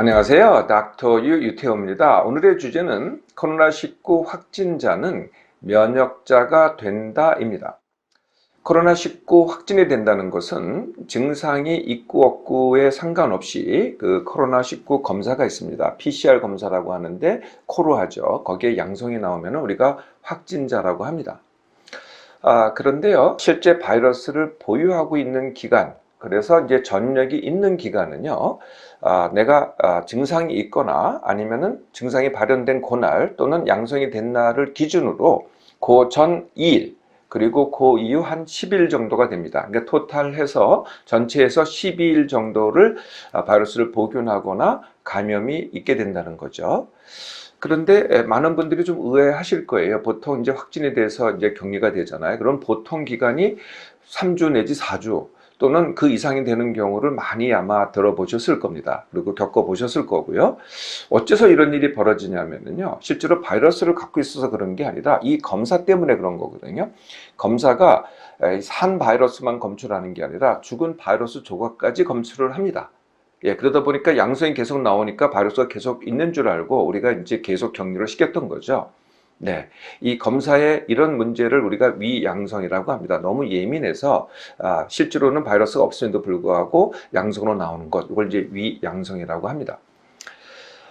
안녕하세요. 닥터 유 유태호입니다. 오늘의 주제는 코로나19 확진자는 면역자가 된다입니다. 코로나19 확진이 된다는 것은 증상이 있고 없고에 상관없이 그 코로나19 검사가 있습니다. PCR 검사라고 하는데 코로 하죠. 거기에 양성이 나오면 우리가 확진자라고 합니다. 아, 그런데요, 실제 바이러스를 보유하고 있는 기간, 그래서 이제 전력이 있는 기간은요, 아, 내가 아, 증상이 있거나 아니면은 증상이 발현된 그날 또는 양성이 된 날을 기준으로 그 전 2일, 그리고 그 이후 한 10일 정도가 됩니다. 그러니까 토탈해서 전체에서 12일 정도를 아, 바이러스를 복균하거나 감염이 있게 된다는 거죠. 그런데 에, 많은 분들이 좀 의아하실 거예요. 보통 이제 확진에 대해서 이제 격리가 되잖아요. 그럼 보통 기간이 3주 내지 4주 또는 그 이상이 되는 경우를 많이 아마 들어보셨을 겁니다. 그리고 겪어보셨을 거고요. 어째서 이런 일이 벌어지냐면요. 실제로 바이러스를 갖고 있어서 그런 게 아니라 이 검사 때문에 그런 거거든요. 검사가 에, 산 바이러스만 검출하는 게 아니라 죽은 바이러스 조각까지 검출을 합니다. 예, 그러다 보니까 양성이 계속 나오니까 바이러스가 계속 있는 줄 알고 우리가 이제 계속 격리를 시켰던 거죠. 네, 이 검사의 이런 문제를 우리가 위양성이라고 합니다. 너무 예민해서 아, 실제로는 바이러스가 없음에도 불구하고 양성으로 나오는 것, 이걸 이제 위양성이라고 합니다.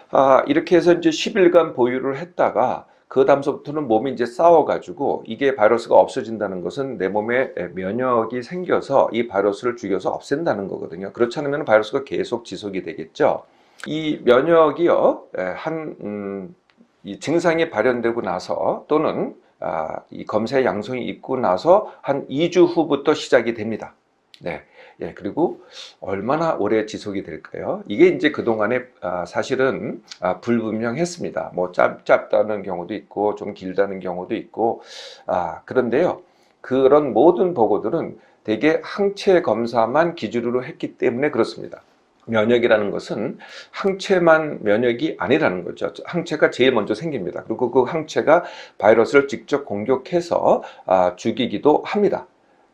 아, 이렇게 해서 이제 10일간 보유를 했다가 그 다음서부터는 몸이 이제 싸워가지고 이게 바이러스가 없어진다는 것은 내 몸에 면역이 생겨서 이 바이러스를 죽여서 없앤다는 거거든요. 그렇지 않으면 바이러스가 계속 지속이 되겠죠. 이 면역이요, 에, 한, 음, 이 증상이 발현되고 나서 또는 아, 이 검사의 양성이 있고 나서 한 2주 후부터 시작이 됩니다. 네. 예, 그리고 얼마나 오래 지속이 될까요? 이게 이제 그동안에 아, 사실은 아, 불분명했습니다. 뭐 짧, 짧다는 경우도 있고 좀 길다는 경우도 있고 아, 그런데요. 그런 모든 보고들은 대개 항체 검사만 기준으로 했기 때문에 그렇습니다. 면역이라는 것은 항체만 면역이 아니라는 거죠. 항체가 제일 먼저 생깁니다. 그리고 그 항체가 바이러스를 직접 공격해서 아, 죽이기도 합니다.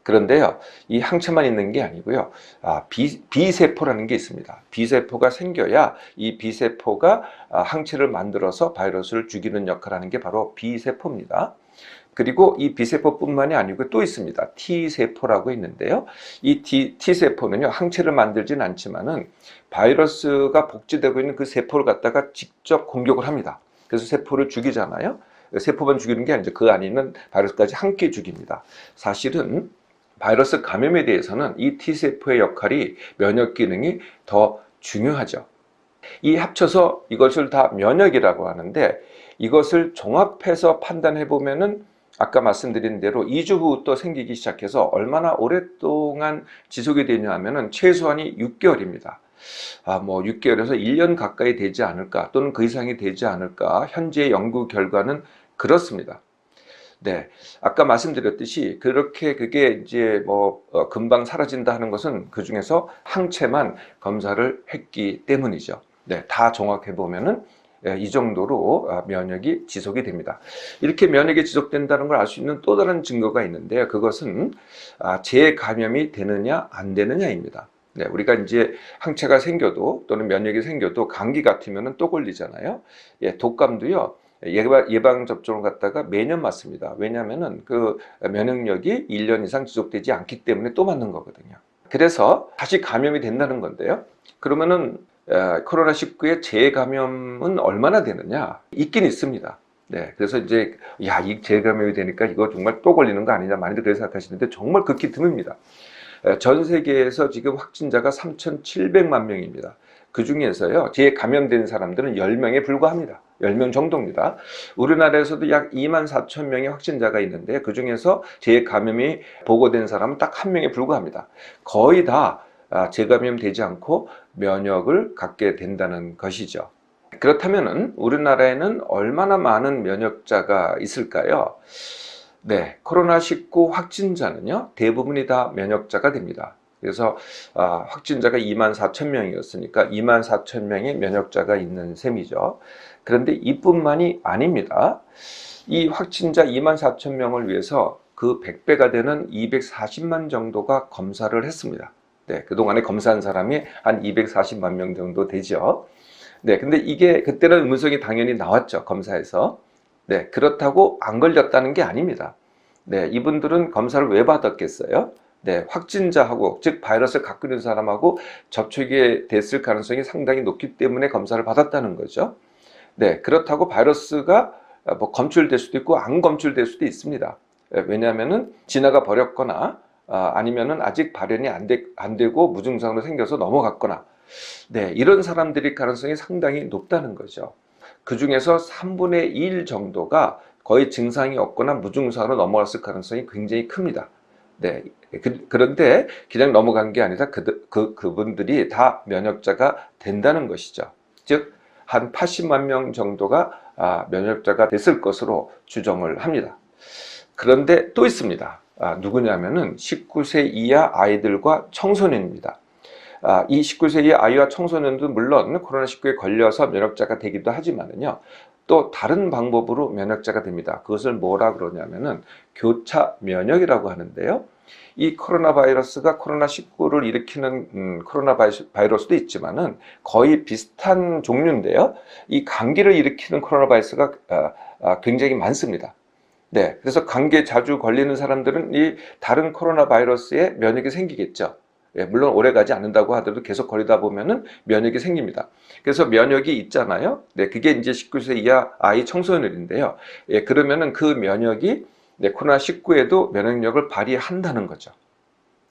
그런데요, 이 항체만 있는 게 아니고요, 아, 비, 비세포라는 게 있습니다. 비세포가 생겨야 이 비세포가 아, 항체를 만들어서 바이러스를 죽이는 역할을 하는 게 바로 비세포입니다. 그리고 이 B세포뿐만이 아니고 또 있습니다. T세포라고 있는데요. 이 T, T세포는요, 항체를 만들진 않지만은 바이러스가 복제되고 있는 그 세포를 갖다가 직접 공격을 합니다. 그래서 세포를 죽이잖아요. 세포만 죽이는 게 아니죠. 그 안에 있는 바이러스까지 함께 죽입니다. 사실은 바이러스 감염에 대해서는 이 T세포의 역할이 면역 기능이 더 중요하죠. 이 합쳐서 이것을 다 면역이라고 하는데 이것을 종합해서 판단해 보면은 아까 말씀드린 대로 2주 후 또 생기기 시작해서 얼마나 오랫동안 지속이 되냐 하면은 최소한이 6개월입니다. 아, 뭐 6개월에서 1년 가까이 되지 않을까 또는 그 이상이 되지 않을까 현재 연구 결과는 그렇습니다. 네. 아까 말씀드렸듯이 그렇게 그게 이제 뭐 어, 금방 사라진다 하는 것은 그 중에서 항체만 검사를 했기 때문이죠. 네. 다 종합해 보면은 예, 이 정도로 아, 면역이 지속이 됩니다. 이렇게 면역이 지속된다는 걸 알 수 있는 또 다른 증거가 있는데요. 그것은 아, 재감염이 되느냐 안 되느냐입니다. 네, 우리가 이제 항체가 생겨도 또는 면역이 생겨도 감기 같으면 또 걸리잖아요. 예, 독감도요. 예방, 예방 접종을 갖다가 매년 맞습니다. 왜냐하면은 그 면역력이 1년 이상 지속되지 않기 때문에 또 맞는 거거든요. 그래서 다시 감염이 된다는 건데요. 그러면은 코로나19의 재감염은 얼마나 되느냐? 있긴 있습니다. 네, 그래서 이제 야, 이 재감염이 되니까 이거 정말 또 걸리는 거 아니냐 많이들 그렇게 생각하시는데 정말 극히 드뭅니다. 전 세계에서 지금 확진자가 3,700만 명입니다. 그 중에서요, 재감염된 사람들은 10명에 불과합니다. 10명 정도입니다. 우리나라에서도 약 2만 4천 명의 확진자가 있는데 그 중에서 재감염이 보고된 사람은 딱 한 명에 불과합니다. 거의 다 아, 재감염 되지 않고 면역을 갖게 된다는 것이죠. 그렇다면은 우리나라에는 얼마나 많은 면역자가 있을까요? 네, 코로나19 확진자는요, 대부분이 다 면역자가 됩니다. 그래서 아, 확진자가 2만 4천 명이었으니까 2만 4천 명의 면역자가 있는 셈이죠. 그런데 이뿐만이 아닙니다. 이 확진자 2만 4천 명을 위해서 그 100배가 되는 240만 정도가 검사를 했습니다. 네, 그동안에 검사한 사람이 한 240만 명 정도 되죠. 네, 근데 이게 그때는 음성이 당연히 나왔죠, 검사에서. 네, 그렇다고 안 걸렸다는 게 아닙니다. 네, 이분들은 검사를 왜 받았겠어요? 네, 확진자하고, 즉, 바이러스를 갖고 있는 사람하고 접촉이 됐을 가능성이 상당히 높기 때문에 검사를 받았다는 거죠. 네, 그렇다고 바이러스가 뭐 검출될 수도 있고 안 검출될 수도 있습니다. 예, 왜냐하면은 지나가 버렸거나 아, 아니면은 아직 발현이 안, 되, 안 되고 무증상으로 생겨서 넘어갔거나 네, 이런 사람들이 가능성이 상당히 높다는 거죠. 그 중에서 3분의 1 정도가 거의 증상이 없거나 무증상으로 넘어갔을 가능성이 굉장히 큽니다. 네. 그, 런데 그냥 넘어간 게 아니라 그, 그, 그분들이 다 면역자가 된다는 것이죠. 즉, 한 80만 명 정도가 아, 면역자가 됐을 것으로 추정을 합니다. 그런데 또 있습니다. 아, 누구냐면은 19세 이하 아이들과 청소년입니다. 아, 이 19세 이하 아이와 청소년도 물론 코로나19에 걸려서 면역자가 되기도 하지만은요. 또 다른 방법으로 면역자가 됩니다. 그것을 뭐라 그러냐면은 교차 면역이라고 하는데요. 이 코로나 바이러스가 코로나 19를 일으키는 음, 코로나 바이러스도 있지만은 거의 비슷한 종류인데요. 이 감기를 일으키는 코로나 바이러스가 아, 아, 굉장히 많습니다. 네, 그래서 감기에 자주 걸리는 사람들은 이 다른 코로나 바이러스에 면역이 생기겠죠. 예, 물론 오래 가지 않는다고 하더라도 계속 걸리다 보면은 면역이 생깁니다. 그래서 면역이 있잖아요. 네, 그게 이제 19세 이하 아이 청소년인데요. 예, 그러면은 그 면역이 네, 코로나 19에도 면역력을 발휘한다는 거죠.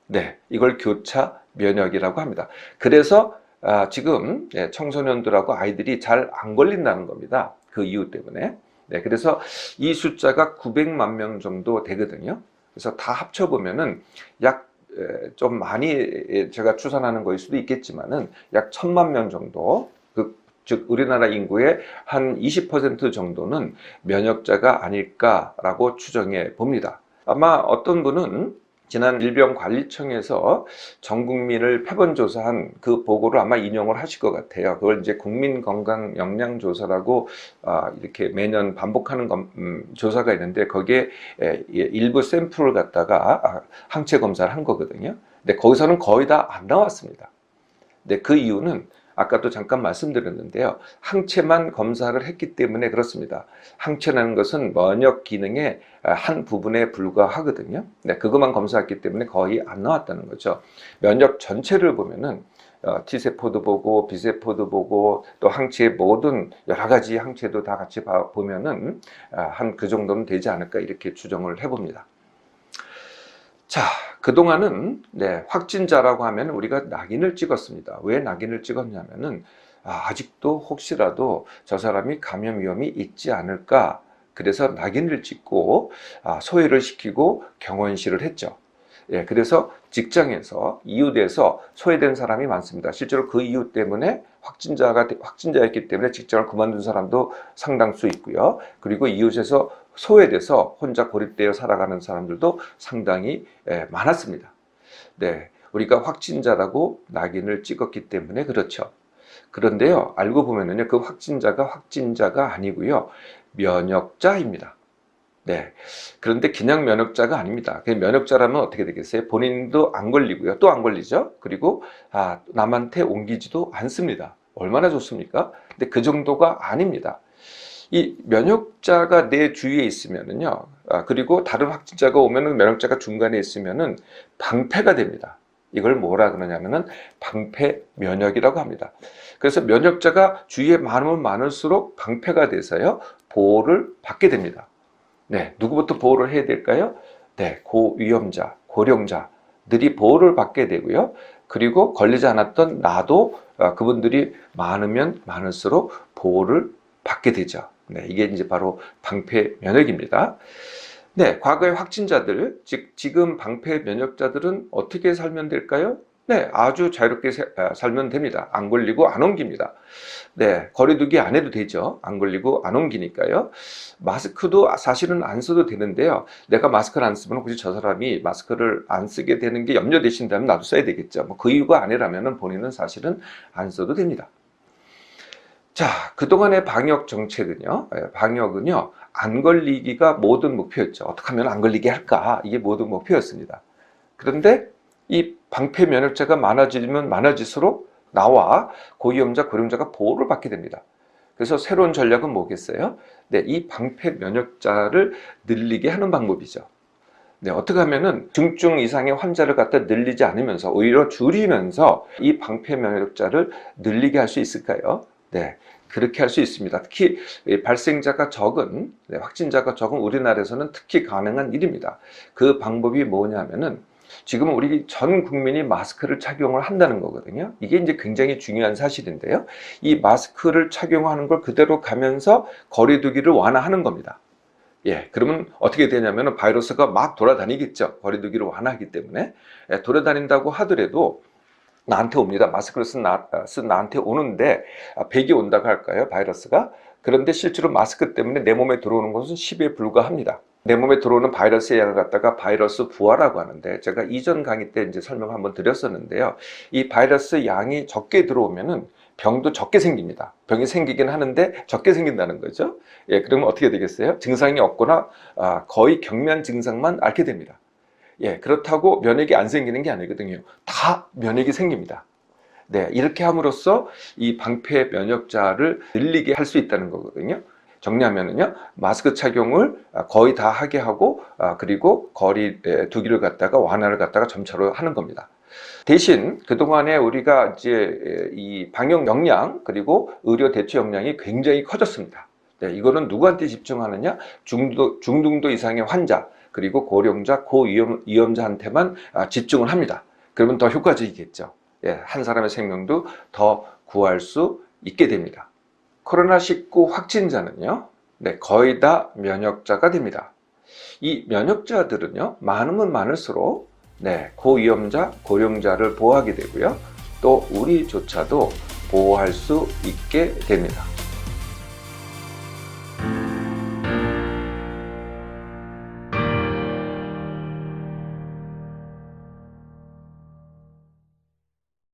네, 이걸 교차 면역이라고 합니다. 그래서 아, 지금 예, 청소년들하고 아이들이 잘 안 걸린다는 겁니다. 그 이유 때문에. 네, 그래서 이 숫자가 900만 명 정도 되거든요. 그래서 다 합쳐보면은 약 좀 많이 제가 추산하는 거일 수도 있겠지만은 약 천만 명 정도 그, 즉 우리나라 인구의 한 20% 정도는 면역자가 아닐까라고 추정해 봅니다. 아마 어떤 분은 지난 질병관리청에서 전 국민을 표본조사한 그 보고를 아마 인용을 하실 것 같아요. 그걸 이제 국민건강영양조사라고 아, 이렇게 매년 반복하는 음, 조사가 있는데 거기에 일부 샘플을 갖다가 아, 항체 검사를 한 거거든요. 근데 거기서는 거의 다 안 나왔습니다. 근데 그 이유는 아까도 잠깐 말씀드렸는데요. 항체만 검사를 했기 때문에 그렇습니다. 항체라는 것은 면역 기능의 한 부분에 불과하거든요. 네, 그것만 검사했기 때문에 거의 안 나왔다는 거죠. 면역 전체를 보면은 어, T세포도 보고 B세포도 보고 또 항체의 모든 여러 가지 항체도 다 같이 봐, 보면은 아, 한그 정도는 되지 않을까 이렇게 추정을 해봅니다. 자, 그동안은 네, 확진자라고 하면 우리가 낙인을 찍었습니다. 왜 낙인을 찍었냐면은 아, 아직도 혹시라도 저 사람이 감염 위험이 있지 않을까 그래서 낙인을 찍고 아, 소외를 시키고 경원실을 했죠. 예, 그래서 직장에서 이웃에서 소외된 사람이 많습니다. 실제로 그 이유 때문에 확진자가 확진자였기 때문에 직장을 그만둔 사람도 상당수 있고요. 그리고 이웃에서 소외돼서 혼자 고립되어 살아가는 사람들도 상당히 예, 많았습니다. 네, 우리가 확진자라고 낙인을 찍었기 때문에 그렇죠. 그런데요, 알고 보면은요, 그 확진자가 확진자가 아니고요, 면역자입니다. 네. 그런데 그냥 면역자가 아닙니다. 그 면역자라면 어떻게 되겠어요? 본인도 안 걸리고요. 또 안 걸리죠. 그리고 아, 남한테 옮기지도 않습니다. 얼마나 좋습니까? 근데 그 정도가 아닙니다. 이 면역자가 내 주위에 있으면은요, 아, 그리고 다른 확진자가 오면은 면역자가 중간에 있으면은 방패가 됩니다. 이걸 뭐라 그러냐면은 방패 면역이라고 합니다. 그래서 면역자가 주위에 많으면 많을수록 방패가 돼서요, 보호를 받게 됩니다. 네, 누구부터 보호를 해야 될까요? 네, 고위험자, 고령자들이 보호를 받게 되고요. 그리고 걸리지 않았던 나도 아, 그분들이 많으면 많을수록 보호를 받게 되죠. 네, 이게 이제 바로 방패 면역입니다. 네, 과거의 확진자들, 즉 지금 방패 면역자들은 어떻게 살면 될까요? 네, 아주 자유롭게 아, 살면 됩니다. 안 걸리고 안 옮깁니다. 네, 거리두기 안 해도 되죠. 안 걸리고 안 옮기니까요. 마스크도 사실은 안 써도 되는데요. 내가 마스크를 안 쓰면 혹시 저 사람이 마스크를 안 쓰게 되는 게 염려되신다면 나도 써야 되겠죠. 뭐 그 이유가 아니라면 본인은 사실은 안 써도 됩니다. 자, 그동안의 방역 정책은요, 예, 방역은요, 안 걸리기가 모든 목표였죠. 어떻게 하면 안 걸리게 할까? 이게 모든 목표였습니다. 그런데 이 방패 면역자가 많아지면 많아질수록 나와 고위험자, 고령자가 보호를 받게 됩니다. 그래서 새로운 전략은 뭐겠어요? 네, 이 방패 면역자를 늘리게 하는 방법이죠. 네, 어떻게 하면은 중증 이상의 환자를 갖다 늘리지 않으면서 오히려 줄이면서 이 방패 면역자를 늘리게 할 수 있을까요? 네, 그렇게 할 수 있습니다. 특히 이 발생자가 적은, 네, 확진자가 적은 우리나라에서는 특히 가능한 일입니다. 그 방법이 뭐냐면은 지금 우리 전 국민이 마스크를 착용을 한다는 거거든요. 이게 이제 굉장히 중요한 사실인데요. 이 마스크를 착용하는 걸 그대로 가면서 거리두기를 완화하는 겁니다. 예, 그러면 어떻게 되냐면 바이러스가 막 돌아다니겠죠. 거리두기를 완화하기 때문에. 예, 돌아다닌다고 하더라도 나한테 옵니다. 마스크를 쓴, 나, 쓴 나한테 오는데, 아, 100이 온다고 할까요? 바이러스가. 그런데 실제로 마스크 때문에 내 몸에 들어오는 것은 10에 불과합니다. 내 몸에 들어오는 바이러스의 양을 갖다가 바이러스 부하라고 하는데, 제가 이전 강의 때 이제 설명 한번 드렸었는데요. 이 바이러스 양이 적게 들어오면은 병도 적게 생깁니다. 병이 생기긴 하는데 적게 생긴다는 거죠. 예, 그러면 어떻게 되겠어요? 증상이 없거나 아, 거의 경미한 증상만 앓게 됩니다. 예, 그렇다고 면역이 안 생기는 게 아니거든요. 다 면역이 생깁니다. 네, 이렇게 함으로써 이 방패 면역자를 늘리게 할 수 있다는 거거든요. 정리하면은요, 마스크 착용을 아, 거의 다 하게 하고, 아, 그리고 거리 에, 두기를 갖다가 완화를 갖다가 점차로 하는 겁니다. 대신 그동안에 우리가 이제 이 방역 역량 그리고 의료 대처 역량이 굉장히 커졌습니다. 네, 이거는 누구한테 집중하느냐? 중도, 중등도 이상의 환자, 그리고 고령자, 고위험자한테만 아, 집중을 합니다. 그러면 더 효과적이겠죠. 예, 한 사람의 생명도 더 구할 수 있게 됩니다. 코로나19 확진자는요, 네, 거의 다 면역자가 됩니다. 이 면역자들은요, 많으면 많을수록 네, 고위험자, 고령자를 보호하게 되고요. 또 우리조차도 보호할 수 있게 됩니다.